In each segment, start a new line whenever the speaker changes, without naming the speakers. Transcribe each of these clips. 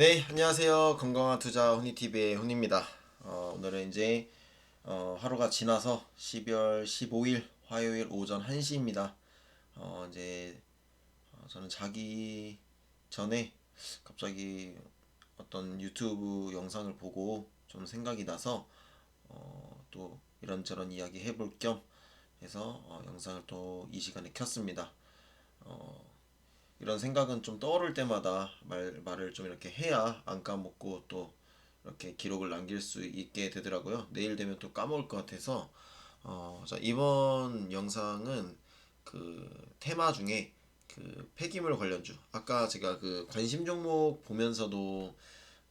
네, 안녕하세요. 건강한 투자 훈이TV의 훈입니다. 어, 오늘은 이제 어, 하루가 지나서 12월 15일 화요일 오전 1시입니다. 어, 이제 어, 저는 자기 전에 갑자기 어떤 유튜브 영상을 보고 좀 생각이 나서 어, 또 이런저런 이야기 해볼 겸 해서 어, 영상을 또 이 시간에 켰습니다. 어, 이런 생각은 좀 떠오를 때마다 말, 말을 좀 이렇게 해야 안 까먹고 또 이렇게 기록을 남길 수 있게 되더라고요. 내일 되면 또 까먹을 것 같아서 어, 자, 이번 영상은 그 테마 중에 그 폐기물 관련주 아까 제가 그 관심 종목 보면서도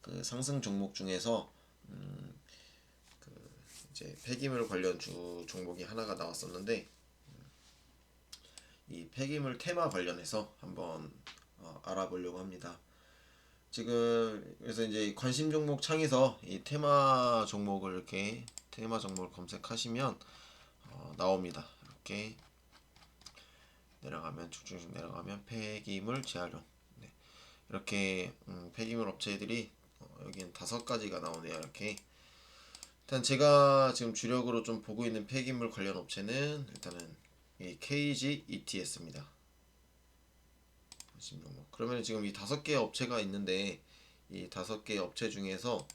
그 상승 종목 중에서 음, 그 이제 폐기물 관련주 종목이 하나가 나왔었는데 이 폐기물 테마 관련해서 한번 어, 알아보려고 합니다. 지금 그래서 이제 관심 종목 창에서 이 테마 종목을 이렇게 테마 종목을 검색하시면 어, 나옵니다. 이렇게 내려가면 쭉쭉쭉 내려가면 폐기물 재활용 네. 이렇게 음, 폐기물 업체들이 어, 여기는 다섯 가지가 나오네요. 이렇게 일단 제가 지금 주력으로 좀 보고 있는 폐기물 관련 업체는 일단은 이 KG ETS입니다. 종목. 그러면 지금 이 다섯 개 업체가 있는데 이 다섯 개 업체 중에서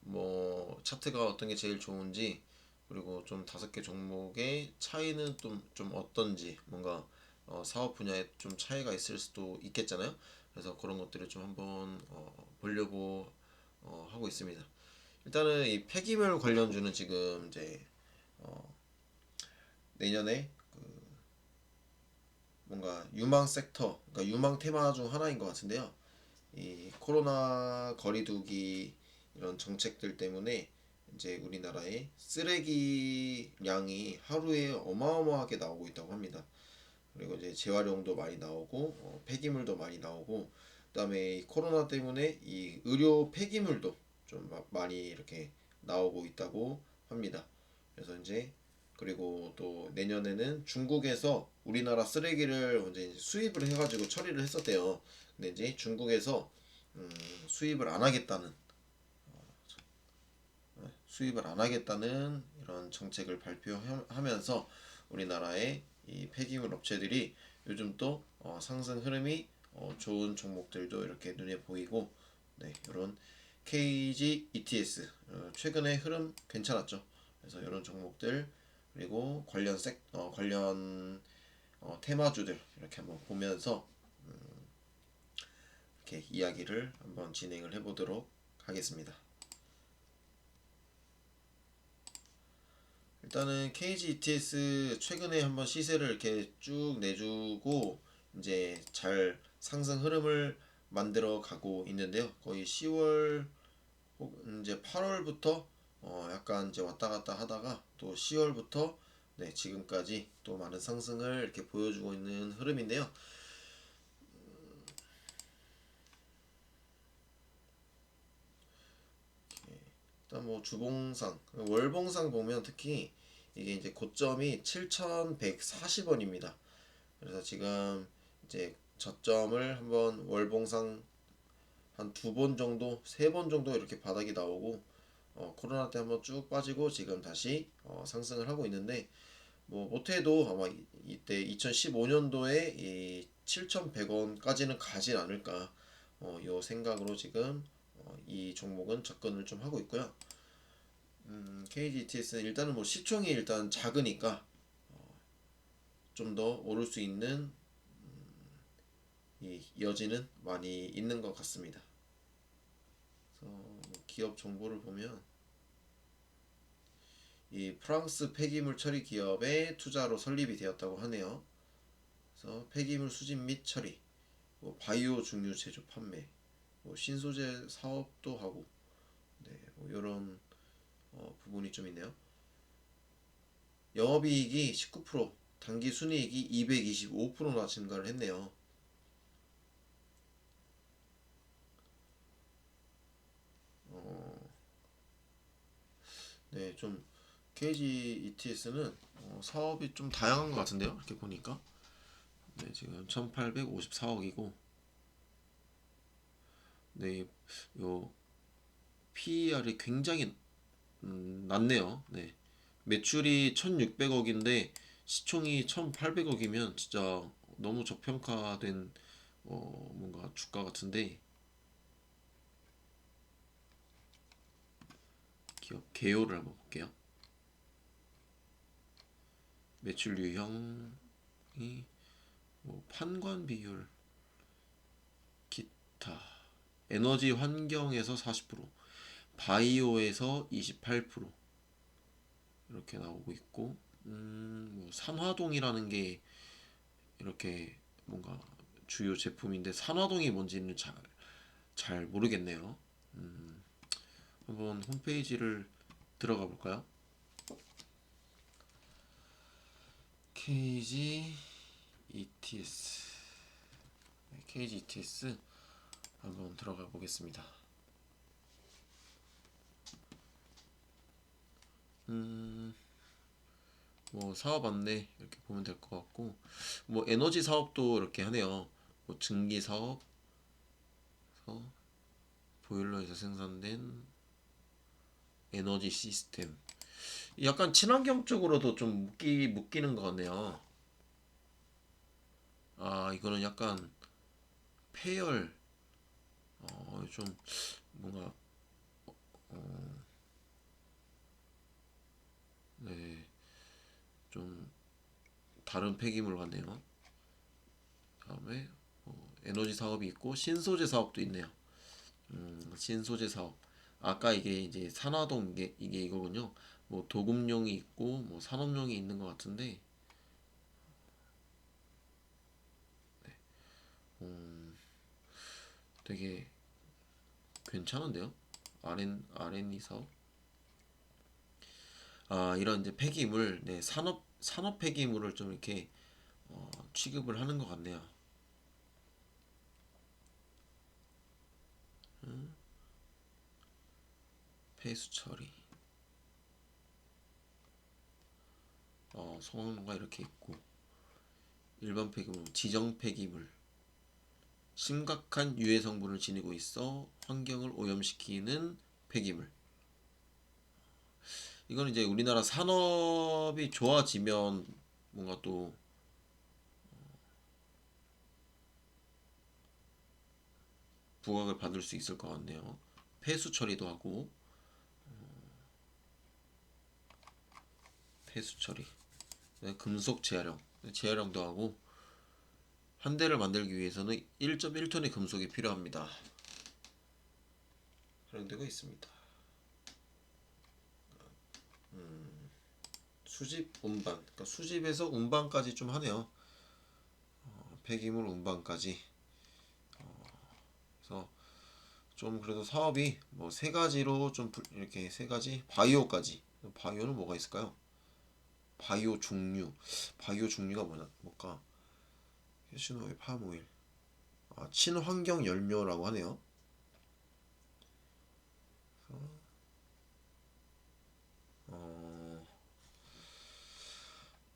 뭐 차트가 어떤 게 제일 좋은지 그리고 좀 다섯 개 종목의 차이는 좀, 좀 어떤지 뭔가 어, 사업 분야에 좀 차이가 있을 수도 있겠잖아요. 그래서 그런 것들을 좀 한번 어, 보려고 어, 하고 있습니다. 일단은 이 폐기물 관련주는 지금 이제 어, 내년에 뭔가 유망 섹터, 그러니까 유망 테마 중 하나인 것 같은데요. 이 코로나 거리두기 이런 정책들 때문에 이제 우리나라의 쓰레기량이 하루에 어마어마하게 나오고 있다고 합니다. 그리고 이제 재활용도 많이 나오고 어, 폐기물도 많이 나오고 그다음에 코로나 때문에 이 의료 폐기물도 좀 많이 이렇게 나오고 있다고 합니다. 그래서 이제 그리고 또 내년에는 중국에서 우리나라 쓰레기를 이제 수입을 해가지고 처리를 했었대요. 근데 이제 중국에서 음, 수입을 안 하겠다는 어, 네, 수입을 안 하겠다는 이런 정책을 발표하면서 우리나라의 이 폐기물 업체들이 요즘 또 어, 상승 흐름이 어, 좋은 종목들도 이렇게 눈에 보이고 네, 이런 KG ETS 어, 최근에 흐름 괜찮았죠. 그래서 이런 종목들 그리고 관련 색 어, 관련 어, 테마주들 이렇게 한번 보면서 음, 이렇게 이야기를 한번 진행을 해보도록 하겠습니다. 일단은 KG ETS 최근에 한번 시세를 이렇게 쭉 내주고 이제 잘 상승 흐름을 만들어 가고 있는데요. 거의 10월 이제 8월부터 어 약간 이제 왔다 갔다 하다가 또 10월부터 네, 지금까지 또 많은 상승을 이렇게 보여주고 있는 흐름인데요. 일단 뭐 주봉상, 월봉상 보면 특히 이게 이제 고점이 7,140원입니다. 그래서 지금 이제 저점을 한번 월봉상 한 두 번 정도, 세 번 정도 이렇게 바닥이 나오고 어, 코로나 때 한번 쭉 빠지고 지금 다시 어, 상승을 하고 있는데 뭐 못해도 아마 이, 때 2015년도에 이 7,100원까지는 가진 않을까 어, 요 생각으로 지금 어, 이 종목은 접근을 좀 하고 있고요. 음, KGTS는 일단은 뭐 시총이 일단 작으니까 어, 좀더 오를 수 있는 음, 이 여지는 많이 있는 것 같습니다. 그래서 뭐 기업 정보를 보면 이 프랑스 폐기물 처리 기업의 투자로 설립이 되었다고 하네요. 그래서 폐기물 수집 및 처리, 뭐 바이오 중류 제조 판매, 뭐 신소재 사업도 하고, 네, 뭐 이런 어, 부분이 좀 있네요. 영업이익이 19%, 단기 순이익이 225%나 증가를 했네요. 어, 네, 좀 KG ETS는 어, 사업이 좀 다양한 것 같은데요. 이렇게 보니까 네, 지금 1,854억이고 네, 요 PER이 굉장히 음, 낮네요. 네. 매출이 1,600억인데 시총이 1,800억이면 진짜 너무 저평가된 어, 뭔가 주가 같은데 기업 개요를 한번 볼게요. 매출 유형이 뭐 판관 비율 기타 에너지 환경에서 40% 바이오에서 28% 이렇게 나오고 있고 음, 뭐 산화동이라는 게 이렇게 뭔가 주요 제품인데 산화동이 뭔지는 잘, 잘 모르겠네요. 음, 한번 홈페이지를 들어가 볼까요? KG ETS 네, KG ETS 한번 들어가 보겠습니다. 음, 뭐 사업 안내 이렇게 보면 될 것 같고 뭐 에너지 사업도 이렇게 하네요. 뭐 증기 사업, 그래서 보일러에서 생산된 에너지 시스템. 약간 친환경 쪽으로도 좀 묶이 묶이는 것 같네요. 아 이거는 약간 폐열, 어, 좀 뭔가 어, 네, 좀 다른 폐기물 같네요. 다음에 어, 에너지 사업이 있고 신소재 사업도 있네요. 음, 신소재 사업. 아까 이게 이제 산화동 이게, 이거군요. 뭐 도금용이 있고 뭐 산업용이 있는 것 같은데 음, 되게 괜찮은데요? R&, R&E 사업? 아, 이런 이제 폐기물, 네, 산업 산업 폐기물을 좀 이렇게 어, 취급을 하는 것 같네요. 음, 폐수 처리. 어, 성능과 이렇게 있고 일반 폐기물, 지정 폐기물. 심각한 유해 성분을 지니고 있어 환경을 오염시키는 폐기물. 이건 이제 우리나라 산업이 좋아지면 뭔가 또 부각을 받을 수 있을 것 같네요. 폐수 처리도 하고 폐수 처리, 네, 금속 재활용, 재활용도 하고 한 대를 만들기 위해서는 1.1톤의 금속이 필요합니다. 활용되고 있습니다. 수집 운반. 그러니까 수집에서 운반까지 좀 하네요. 어, 폐기물 운반까지. 어, 그래서 좀 그래도 사업이 뭐 세 가지로 좀 불- 이렇게 세 가지 바이오까지. 바이오는 뭐가 있을까요 바이오 중류. 바이오 중류가 뭐냐? 뭘까? 캐시노일 파모일. 아, 친환경 열료라고 하네요. 어,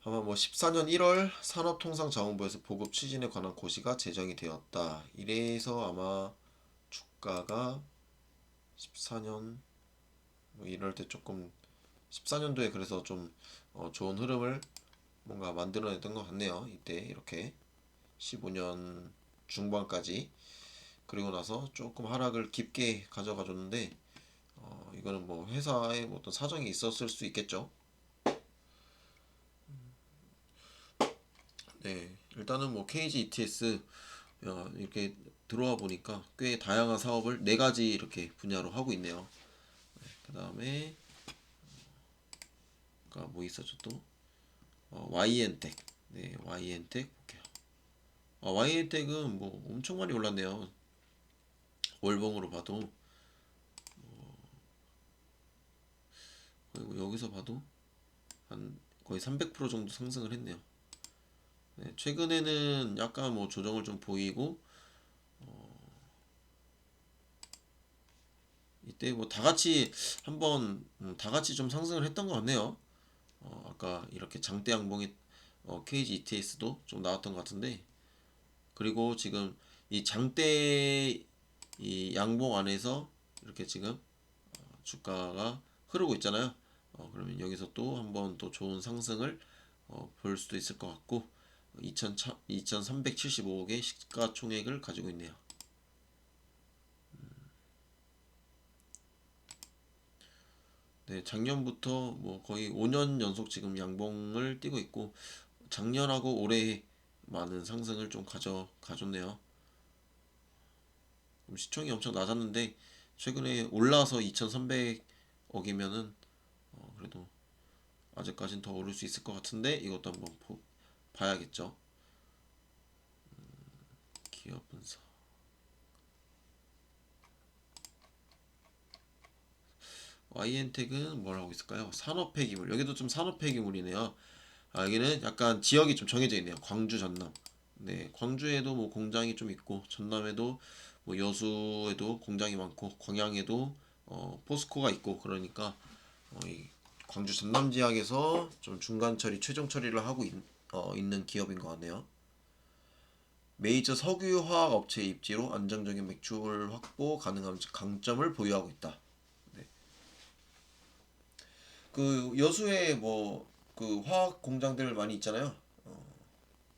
아마 뭐 14년 1월 산업통상자원부에서 보급 추진에 관한 고시가 제정이 되었다. 이래서 아마 주가가 14년 뭐 이럴 때 조금 14년도에 그래서 좀 어, 좋은 흐름을 뭔가 만들어냈던 것 같네요. 이때 이렇게 15년 중반까지 그리고 나서 조금 하락을 깊게 가져가 줬는데 어, 이거는 뭐 회사의 뭐 어떤 사정이 있었을 수 있겠죠. 네, 일단은 뭐 KG ETS 어, 이렇게 들어와 보니까 꽤 다양한 사업을 네 가지 이렇게 분야로 하고 있네요. 네, 그 다음에 뭐 있었죠 또? 어, YN텍, 네, YN텍 볼게요. 아, YN텍은 뭐 엄청 많이 올랐네요. 월봉으로 봐도 그리고 여기서 봐도 한 거의 300% 정도 상승을 했네요. 네, 최근에는 약간 뭐 조정을 좀 보이고 어, 이때 뭐 다 같이 한번 음, 다 같이 좀 상승을 했던 것 같네요. 어, 아까 이렇게 장대 양봉이 어, KG ETS도 좀 나왔던 것 같은데 그리고 지금 이 장대 이 양봉 안에서 이렇게 지금 어, 주가가 흐르고 있잖아요. 어, 그러면 여기서 또 한번 또 좋은 상승을 어, 볼 수도 있을 것 같고 2,000, 2,375억의 시가총액을 가지고 있네요. 네, 작년부터 뭐 거의 5년 연속 지금 양봉을 띄고 있고 작년하고 올해 많은 상승을 좀 가져 가졌네요. 좀 시총이 엄청 낮았는데 최근에 올라서 2,300억이면은 어, 그래도 아직까진 더 오를 수 있을 것 같은데 이것도 한번 보, 봐야겠죠. 음, 기업 분석. YN텍은 뭘 하고 있을까요? 산업 폐기물. 여기도 좀 산업 폐기물이네요. 아, 여기는 약간 지역이 좀 정해져 있네요. 광주, 전남. 네, 광주에도 뭐 공장이 좀 있고 전남에도 뭐 여수에도 공장이 많고 광양에도 어, 포스코가 있고 그러니까 어, 이 광주 전남 지역에서 좀 중간 처리, 최종 처리를 하고 있, 어, 있는 기업인 것 같네요. 메이저 석유화학 업체 입지로 안정적인 매출 확보 가능한 강점을 보유하고 있다. 네. 그 여수에 뭐 그 화학 공장들 많이 있잖아요. 어,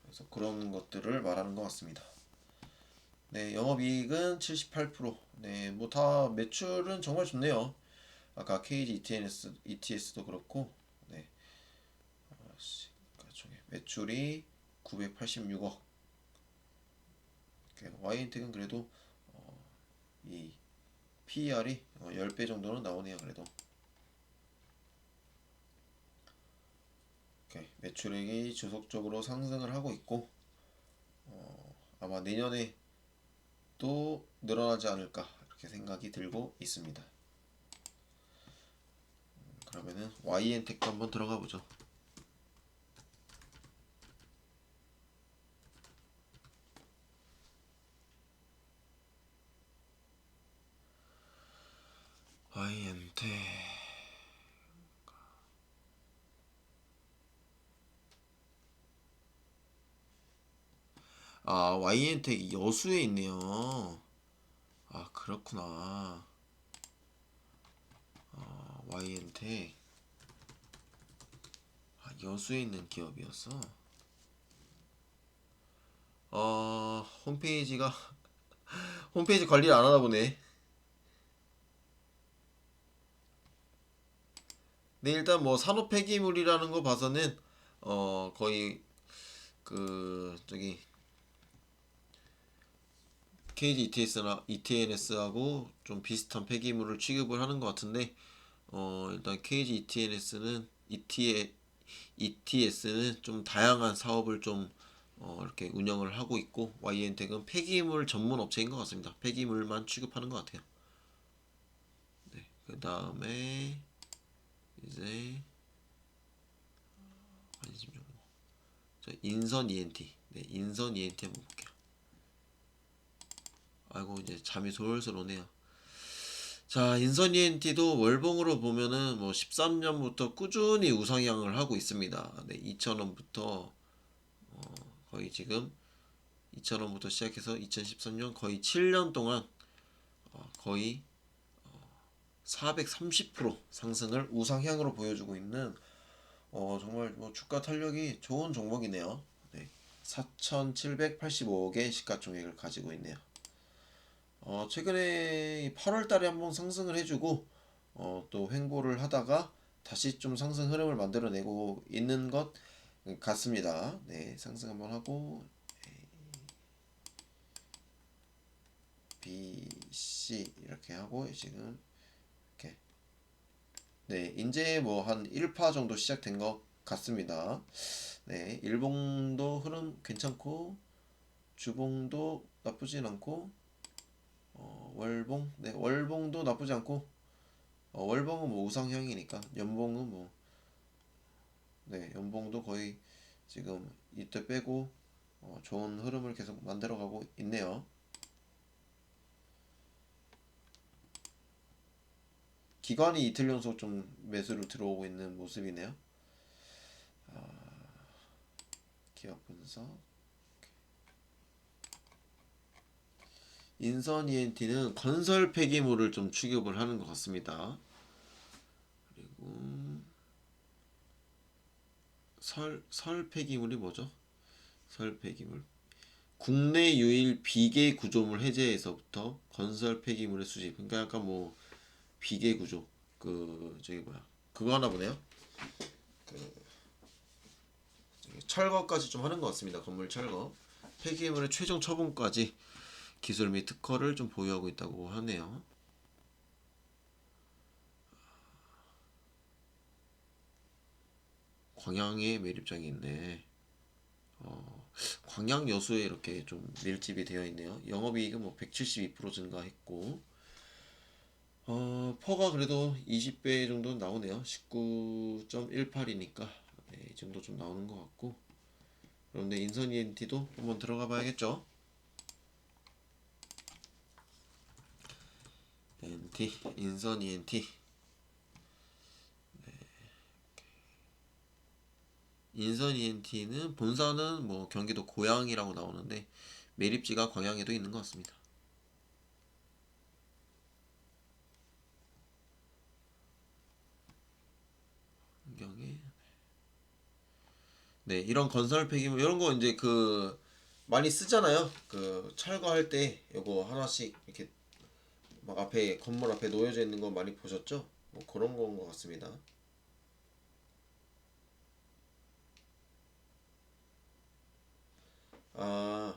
그래서 그런 것들을 말하는 것 같습니다. 네, 영업이익은 78%. 네, 뭐 다 매출은 정말 좋네요. 아까 KG ETNS, ETS도 그렇고, 네, 아, 씨, 가중에 매출이 986억. YN텍은 그래도 어, 이 PER이 어, 10배 정도는 나오네요. 그래도. 오케이. 매출액이 지속적으로 상승을 하고 있고 어, 아마 내년에 또 늘어나지 않을까 이렇게 생각이 들고 있습니다. 음, 그러면은 YN텍도 한번 들어가 보죠. YN텍 아, YN텍 여수에 있네요. 아, 그렇구나. 아, YN텍. 아, 여수에 있는 기업이었어. 어, 홈페이지가, 홈페이지 관리를 안 하나 보네. 네, 일단 뭐 산업 폐기물이라는 거 봐서는, 어, 거의, 그, 저기, KG ETS나 ETNS하고 좀 비슷한 폐기물을 취급을 하는 것 같은데 어 일단 KG ETNS는 ET ETS는 좀 다양한 사업을 좀 어, 이렇게 운영을 하고 있고 YN텍은 폐기물 전문 업체인 것 같습니다. 폐기물만 취급하는 것 같아요. 네, 그 다음에 이제 관심 정보. 자, 인선 ENT. 네, 인선 ENT 한번. 아이고 이제 잠이 솔솔 오네요. 자, 인선 ENT도 월봉으로 보면은 뭐 13년부터 꾸준히 우상향을 하고 있습니다. 네, 2,000원부터 어, 거의 지금 2,000원부터 시작해서 2013년 거의 7년 동안 어, 거의 어, 430% 상승을 우상향으로 보여주고 있는 어, 정말 뭐 주가 탄력이 좋은 종목이네요. 네, 4,785억의 시가총액을 가지고 있네요. 어, 최근에 8월 달에 한번 상승을 해주고 어, 또 횡보를 하다가 다시 좀 상승 흐름을 만들어내고 있는 것 같습니다. 네, 상승 한번 하고 B, C 이렇게 하고 지금 이렇게 네, 이제 뭐 한 1파 정도 시작된 것 같습니다. 네, 일봉도 흐름 괜찮고 주봉도 나쁘진 않고 어, 월봉 네 월봉도 나쁘지 않고 어, 월봉은 뭐 우상향이니까 연봉은 뭐 네 연봉도 거의 지금 이때 빼고 어, 좋은 흐름을 계속 만들어가고 있네요. 기관이 이틀 연속 좀 매수로 들어오고 있는 모습이네요. 아, 기업 분석 인선 ENT는 건설 폐기물을 좀 취급을 하는 것 같습니다. 그리고 설, 설 폐기물이 뭐죠? 설 폐기물. 국내 유일 비계 구조물 해제에서부터 건설 폐기물의 수집. 그러니까 약간 뭐 비계 구조. 그 저기 뭐야? 그거 하나 보네요. 그 철거까지 좀 하는 것 같습니다. 건물 철거. 폐기물의 최종 처분까지 기술 및 특허를 좀 보유하고 있다고 하네요. 광양에 매립장이 있네. 어, 광양 여수에 이렇게 좀 밀집이 되어 있네요. 영업이익은 뭐 172% 증가했고, 어, 퍼가 그래도 20배 정도 나오네요. 19.18이니까 네, 이 정도 좀 나오는 것 같고, 그런데 인선 ENT도 한번 들어가 봐야겠죠. ENT, 인선 ENT. 인선 ENT는 본사는 뭐 경기도 고양이라고 나오는데 매립지가 광양에도 있는 것 같습니다. 환경에 네 이런 건설 폐기물 이런 거 이제 그 많이 쓰잖아요. 그 철거할 때 요거 하나씩 이렇게 막 앞에 건물 앞에 놓여져 있는 거 많이 보셨죠? 뭐 그런 건 것 같습니다. 아,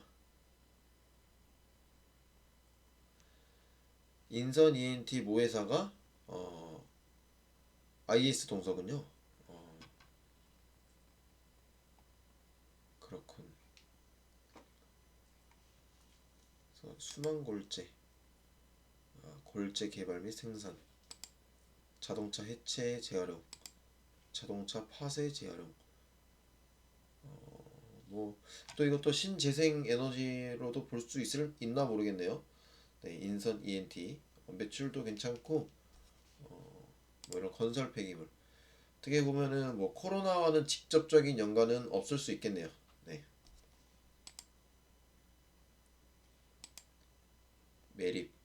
인선 ENT 모회사가 어, IS 동서군요. 어, 그렇군. 순환 골재, 아, 골재 개발 및 생산, 자동차 해체 재활용, 자동차 파쇄 재활용. 뭐또 이것도 신재생 에너지로도 볼 수 있을 있나 모르겠네요. 네, 인선 ENT 어, 매출도 괜찮고 어, 뭐 이런 건설 폐기물 어떻게 보면은 뭐 코로나와는 직접적인 연관은 없을 수 있겠네요. 네. 매립 어,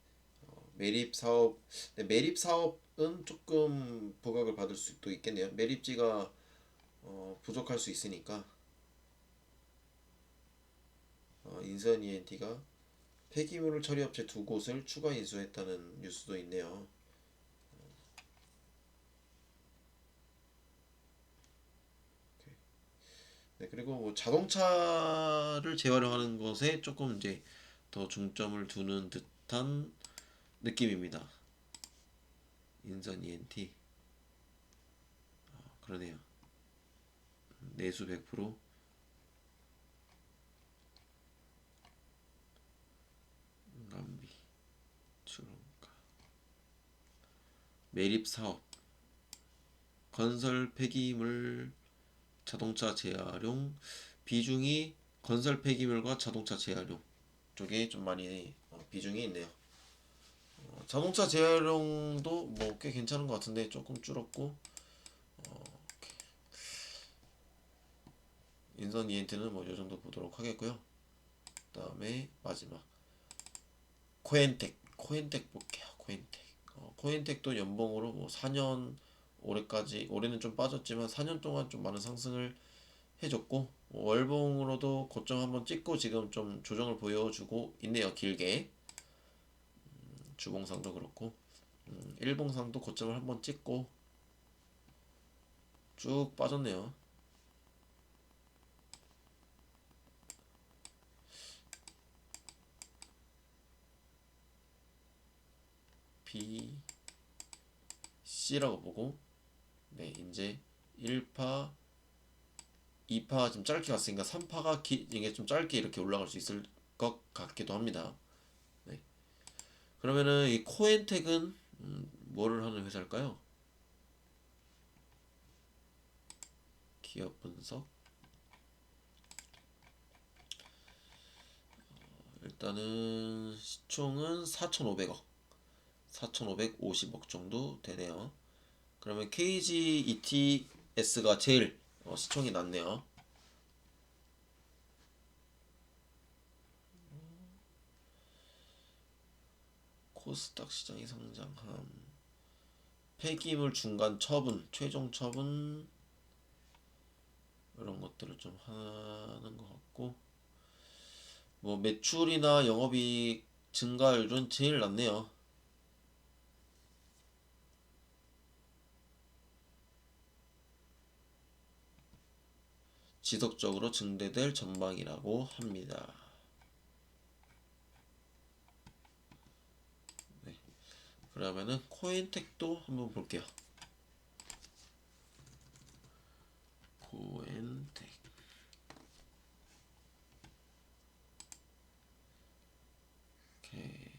매립 사업 네, 매립 사업은 조금 부각을 받을 수도 있겠네요. 매립지가 어, 부족할 수 있으니까 어, 인선 ENT가 폐기물 처리 업체 두 곳을 추가 인수했다는 뉴스도 있네요. 네, 그리고 뭐 자동차를 재활용하는 것에 조금 이제 더 중점을 두는 듯한 느낌입니다. 인선 ENT. 아, 그러네요. 내수 100%. 감비 출원가 매립 사업 건설 폐기물 자동차 재활용 비중이 건설 폐기물과 자동차 재활용 쪽에 좀 많이 어, 비중이 있네요. 어, 자동차 재활용도 뭐 꽤 괜찮은 것 같은데 조금 줄었고 어, 인선 ENT는 뭐이 정도 보도록 하겠고요. 그 다음에 마지막. 코엔텍 코엔텍 볼게요 코엔텍. 어, 코엔텍도 연봉으로 뭐 4년 올해까지 올해는 좀 빠졌지만 4년 동안 좀 많은 상승을 해줬고 뭐 월봉으로도 고점 한번 찍고 지금 좀 조정을 보여주고 있네요 길게. 음, 주봉상도 그렇고 음, 일봉상도 고점을 한번 찍고 쭉 빠졌네요 B, C라고 보고 네 이제 1파 2파 좀 짧게 갔으니까 3파가 기, 이게 좀 짧게 이렇게 올라갈 수 있을 것 같기도 합니다. 네. 그러면은 이 코엔텍은 음, 뭐를 하는 회사일까요? 기업 분석 어, 일단은 시총은 4,500억 4,550억 정도 되네요. 그러면 KG ETS가 제일 어, 시총이 낮네요. 코스닥 시장이 상장함 폐기물 중간 처분 최종 처분 이런 것들을 좀 하는 것 같고 뭐 매출이나 영업이익 증가율은 제일 낮네요. 지속적으로 증대될 전망이라고 합니다. 그러면은 코인텍도 한번 볼게요. 코엔텍 오케이.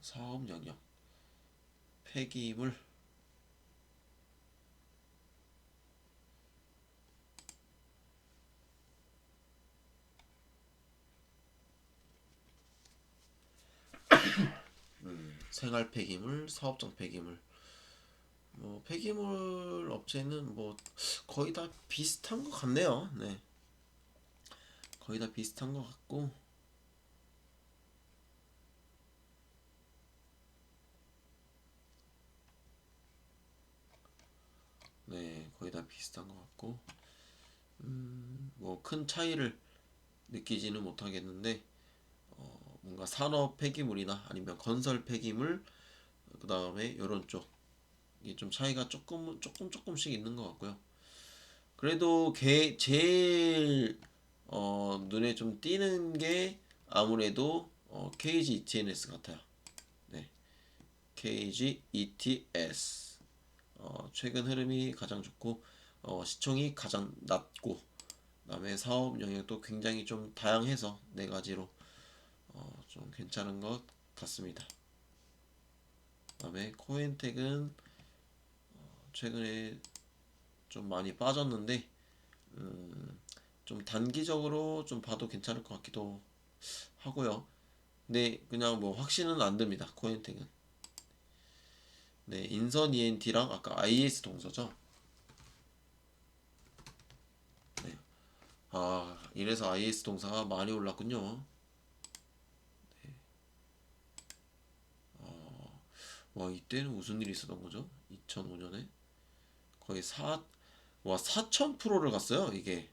사업 영역. 폐기물 음, 생활 폐기물, 사업장 폐기물 뭐 폐기물 업체는 뭐 거의 다 비슷한 것 같네요. 네. 거의 다 비슷한 것 같고 네 거의 다 비슷한 것 같고 음, 뭐 큰 차이를 느끼지는 못하겠는데 어, 뭔가 산업 폐기물이나 아니면 건설 폐기물 그 다음에 이런 쪽 이게 좀 차이가 조금 조금 조금씩 있는 것 같고요. 그래도 개, 제일 어, 눈에 좀 띄는 게 아무래도 어, KG ETNS 같아요. 네, KG ETS 어, 최근 흐름이 가장 좋고 어, 시총이 가장 낮고 그다음에 사업 영역도 굉장히 좀 다양해서 네 가지로 어, 좀 괜찮은 것 같습니다. 그다음에 코엔텍은 최근에 좀 많이 빠졌는데 음, 좀 단기적으로 좀 봐도 괜찮을 것 같기도 하고요. 근데 그냥 뭐 확신은 안 듭니다. 코엔텍은. 네, 인선 ENT랑 아까 IS 동서죠. 네. 아, 이래서 IS 동사가 많이 올랐군요. 네. 어, 와, 이때는 무슨 일이 있었던 거죠? 2005년에? 거의 4, 와, 4,000%를 갔어요, 이게.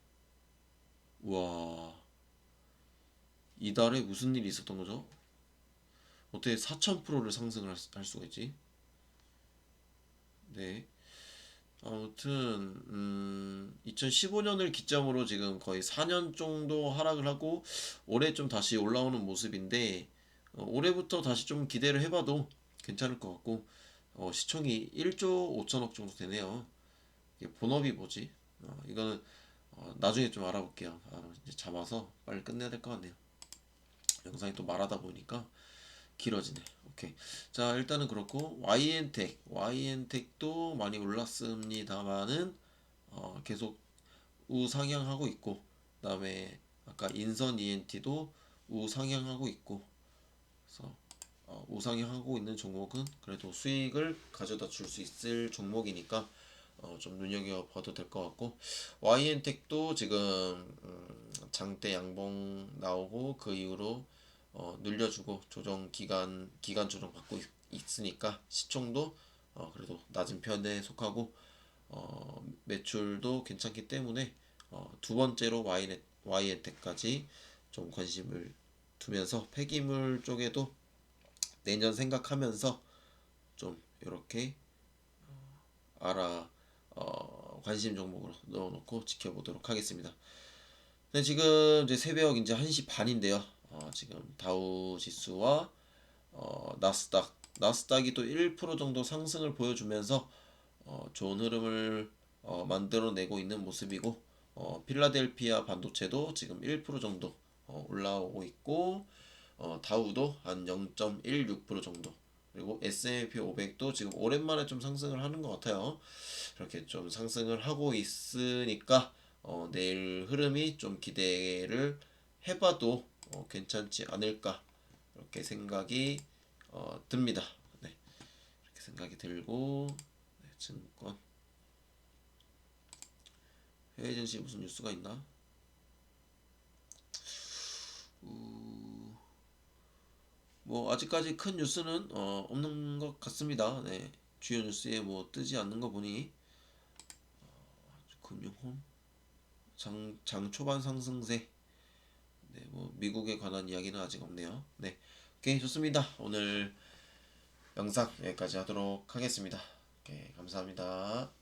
와, 이달에 무슨 일이 있었던 거죠? 어떻게 4,000%를 상승을 할, 수- 할 수가 있지? 네. 아무튼, 음, 2015년을 기점으로 지금 거의 4년 정도 하락을 하고, 올해 좀 다시 올라오는 모습인데, 어, 올해부터 다시 좀 기대를 해봐도 괜찮을 것 같고, 어, 시총이 1조 5천억 정도 되네요. 이게 본업이 뭐지? 어, 이거는 어, 나중에 좀 알아볼게요. 아, 이제 잡아서 빨리 끝내야 될 것 같네요. 영상이 또 말하다 보니까 길어지네. 오케이. 자, 일단은 그렇고 YN텍, YN텍도 많이 올랐습니다만은 어, 계속 우상향하고 있고, 그다음에 아까 인선 ENT도 우상향하고 있고, 그래서 어, 우상향하고 있는 종목은 그래도 수익을 가져다 줄 수 있을 종목이니까 어, 좀 눈여겨 봐도 될 것 같고 YN텍도 지금 음, 장대 양봉 나오고 그 이후로 어, 늘려주고 조정 기간 기간 조정 받고 있, 있으니까 시총도 어, 그래도 낮은 편에 속하고 어, 매출도 괜찮기 때문에 어, 두 번째로 YN, YN텍까지 좀 관심을 두면서 폐기물 쪽에도 내년 생각하면서 좀 이렇게 알아 어, 관심 종목으로 넣어놓고 지켜보도록 하겠습니다. 네, 지금 이제 새벽 이제 1시 반인데요. 어, 지금 다우 지수와 어, 나스닥 나스닥이 또 1% 정도 상승을 보여주면서 어, 좋은 흐름을 어, 만들어내고 있는 모습이고 어, 필라델피아 반도체도 지금 1% 정도 어, 올라오고 있고 어, 다우도 한 0.16% 정도 그리고 S&P 500도 지금 오랜만에 좀 상승을 하는 것 같아요. 이렇게 좀 상승을 하고 있으니까 어, 내일 흐름이 좀 기대를 해봐도 어, 괜찮지 않을까 이렇게 생각이 어, 듭니다. 네, 이렇게 생각이 들고 네, 증권 해외 증시 무슨 뉴스가 있나? 우... 뭐 아직까지 큰 뉴스는 어, 없는 것 같습니다. 네. 주요 뉴스에 뭐 뜨지 않는 거 보니 어, 금융홈 장, 장 초반 상승세 네, 뭐 미국에 관한 이야기는 아직 없네요. 네. 오케이, 좋습니다. 오늘 영상 여기까지 하도록 하겠습니다. 오케이, 감사합니다.